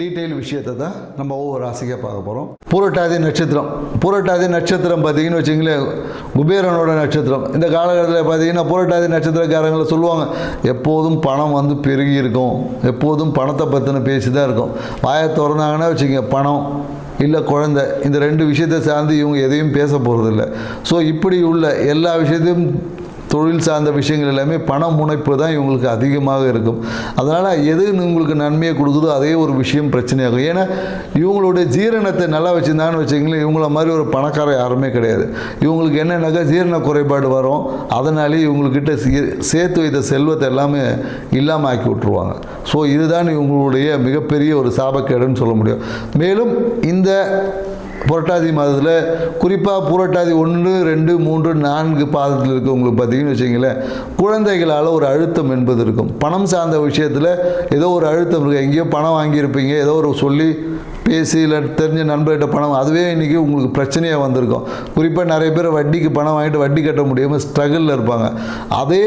Detail விஷயத்தை தான் நம்ம ஒவ்வொரு ராசிக்காக பார்க்க போகிறோம் பூரட்டாதி நட்சத்திரம். பூரட்டாதி நட்சத்திரம் பார்த்தீங்கன்னு வச்சிங்களேன் குபேரனோட நட்சத்திரம். இந்த காலகட்டத்தில் பார்த்தீங்கன்னா பூரட்டாதி நட்சத்திரக்காரங்களை சொல்லுவாங்க எப்போதும் பணம் வந்து பெருகி இருக்கும். எப்போதும் பணத்தை பற்றின பேசி தான் இருக்கும். வாயை திறந்தாங்கன்னா வச்சுங்க பணம் இல்லை குழந்தை. இந்த ரெண்டு விஷயத்தை சார்ந்து இவங்க எதையும் பேச போகிறதில்ல ஸோ இப்படி உள்ள எல்லா விஷயத்தையும் தொழில் சார்ந்த விஷயங்கள் எல்லாமே பண முனைப்பு தான் இவங்களுக்கு அதிகமாக இருக்கும். அதனால் எது உங்களுக்கு நன்மையை கொடுக்குதோ அதே ஒரு விஷயம் பிரச்சனையாகும். ஏன்னா இவங்களுடைய ஜீரணத்தை நல்லா வச்சுருந்தான்னு வச்சுங்களேன் இவங்கள மாதிரி ஒரு பணக்கார யாருமே கிடையாது. இவங்களுக்கு என்னென்னாக்கா ஜீரண குறைபாடு வரும் அதனாலே இவங்கக்கிட்ட சே- சேர்த்து வைத்த செல்வத்தை எல்லாமே இல்லாமல் ஆக்கி விட்ருவாங்க ஸோ இதுதான் இவங்களுடைய மிகப்பெரிய ஒரு சாபக்கேடுன்னு சொல்ல முடியும். மேலும் இந்த புரட்டாதி மாதத்தில் குறிப்பாக புரட்டாதி ஒன்று ரெண்டு மூன்று நான்கு பாதத்தில் இருக்கவங்களுக்கு பார்த்தீங்கன்னு வச்சிங்களேன் குழந்தைகளால் ஒரு அழுத்தம் என்பது இருக்கும். பணம் சார்ந்த விஷயத்தில் ஏதோ ஒரு அழுத்தம் இருக்குது எங்கேயோ பணம் வாங்கியிருப்பீங்க. ஏதோ ஒரு சொல்லி பேசி இல்லை தெரிஞ்ச நண்பர்கிட்ட பணம் அதுவே இன்றைக்கி உங்களுக்கு பிரச்சனையாக வந்திருக்கும். குறிப்பாக நிறைய பேர் வட்டிக்கு பணம் வாங்கிட்டு வட்டி கட்ட முடியாமல் ஸ்ட்ரகிளில் இருப்பாங்க. அதே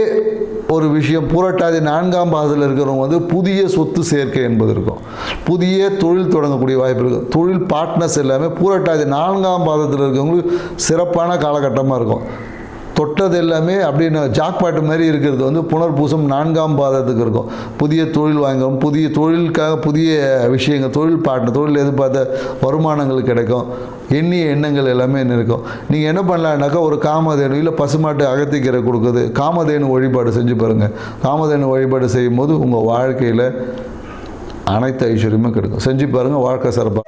ஒரு விஷயம் பூரட்டாதி நான்காம் பாதத்தில் இருக்கிறவங்க வந்து புதிய சொத்து சேர்க்கை என்பது இருக்கும். புதிய தொழில் தொடங்கக்கூடிய வாய்ப்பு இருக்கும். தொழில் பார்ட்னர்ஸ் எல்லாமே பூரட்டாதி நான்காம் பாதத்தில் இருக்கிறவங்களுக்கு சிறப்பான காலகட்டமாக இருக்கும். தொட்டது எல்லாமே அப்படின்னு ஜாக்பாட்டு மாதிரி இருக்கிறது வந்து புனர்பூசம் நான்காம் பாதத்துக்கு இருக்கும். புதிய தொழில் வாங்கும் புதிய தொழிலுக்காக புதிய விஷயங்கள் தொழில் பாட்டு தொழில் எதிர்பார்த்த வருமானங்கள் கிடைக்கும். எண்ணிய எண்ணங்கள் எல்லாமே என்ன இருக்கும். நீங்கள் என்ன பண்ணலான்னாக்கா ஒரு காமதேனு இல்லை பசுமாட்டு அகத்திக்கீரை கொடுக்குது. காமதேனு வழிபாடு செஞ்சு பாருங்கள் காமதேனு வழிபாடு செய்யும்போது உங்கள் வாழ்க்கையில் அனைத்து ஐஸ்வர்யமும் கிடைக்கும். செஞ்சு பாருங்கள் வாழ்க்கை சிறப்பாக